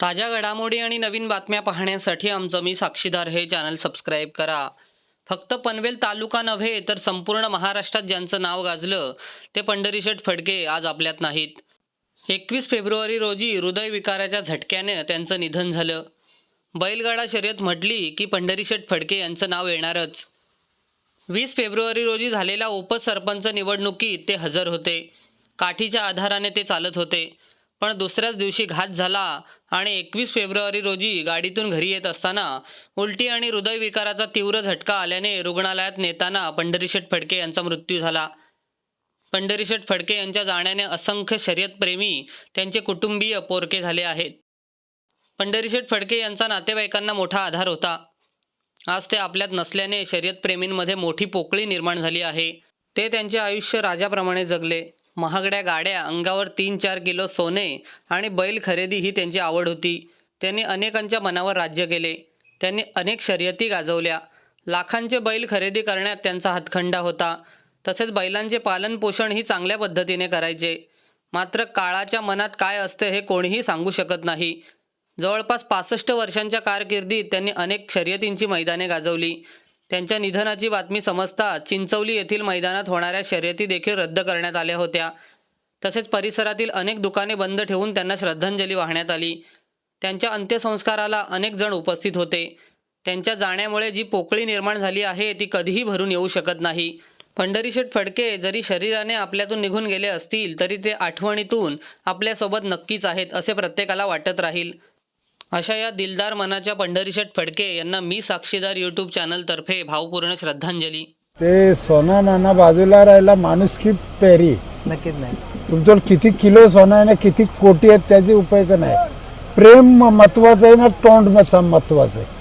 ताज्या घडामोडी आणि नवीन बातम्या पाहण्यासाठी आमचं मी साक्षीदार हे चॅनल सबस्क्राईब करा. फक्त पनवेल तालुका नव्हे तर संपूर्ण महाराष्ट्रात ज्यांचं नाव गाजलं ते पंढरीशेठ फडके आज आपल्यात नाहीत. एकवीस फेब्रुवारी रोजी हृदयविकाराच्या झटक्याने त्यांचं निधन झालं. बैलगाडा शर्यत म्हटली की पंढरीशेठ फडके यांचं नाव येणारच. वीस फेब्रुवारी रोजी झालेल्या उपसरपंच निवडणुकीत ते हजर होते. काठीच्या आधाराने ते चालत होते. पण दुसऱ्याच दिवशी घात झाला आणि एकवीस फेब्रुवारी रोजी गाडीतून घरी येत असताना उलटी आणि हृदयविकाराचा तीव्र झटका आल्याने रुग्णालयात नेताना पंढरीशेठ फडके यांचा मृत्यू झाला. पंढरीशेठ फडके यांच्या जाण्याने असंख्य शर्यतप्रेमी त्यांचे कुटुंबीय पोरके झाले आहेत. पंढरीशेठ फडके यांचा नातेवाईकांना मोठा आधार होता. आज ते आपल्यात नसल्याने शर्यतप्रेमींमध्ये मोठी पोकळी निर्माण झाली आहे. ते त्यांचे आयुष्य राजाप्रमाणे जगले. महागड्या गाड्या अंगावर तीन चार किलो सोने आणि बैल खरेदी ही त्यांची आवड होती. त्यांनी अनेकांच्या मनावर राज्य केले. त्यांनी अनेक शर्यती गाजवल्या. लाखांचे बैल खरेदी करण्यात त्यांचा हातखंडा होता. तसेच बैलांचे पालनपोषण ही चांगल्या पद्धतीने करायचे. मात्र काळाच्या मनात काय असते हे कोणीही सांगू शकत नाही. जवळपास पासष्ट वर्षांच्या कारकिर्दीत त्यांनी अनेक शर्यतींची मैदाने गाजवली. त्यांच्या निधनाची बातमी समजता चिंचवली येथील मैदानात होणाऱ्या शर्यती देखील रद्द करण्यात आल्या होत्या. तसेच परिसरातील अनेक दुकाने बंद ठेवून त्यांना श्रद्धांजली वाहण्यात आली. त्यांच्या अंत्यसंस्काराला अनेक जण उपस्थित होते. त्यांच्या जाण्यामुळे जी पोकळी निर्माण झाली आहे ती कधीही भरून येऊ शकत नाही. पंढरीशेठ फडके जरी शरीराने आपल्यातून निघून गेले असतील तरी ते आठवणीतून आपल्यासोबत नक्कीच आहेत असे प्रत्येकाला वाटत राहील. अशा या दिलदार मनाच्या पंढरीशेठ फडके यांना मी साक्षीदार यूट्यूब चॅनलतर्फे भावपूर्ण श्रद्धांजली. ते सोना नाना बाजूला राहिला माणूस की पेरी? नक्कीच नाही. तुमच्यावर किती किलो सोनं आहे ना किती कोटी आहेत त्याची उपयोग नाही? प्रेम महत्वाचं आहे ना तोंड महत्वाचं आहे.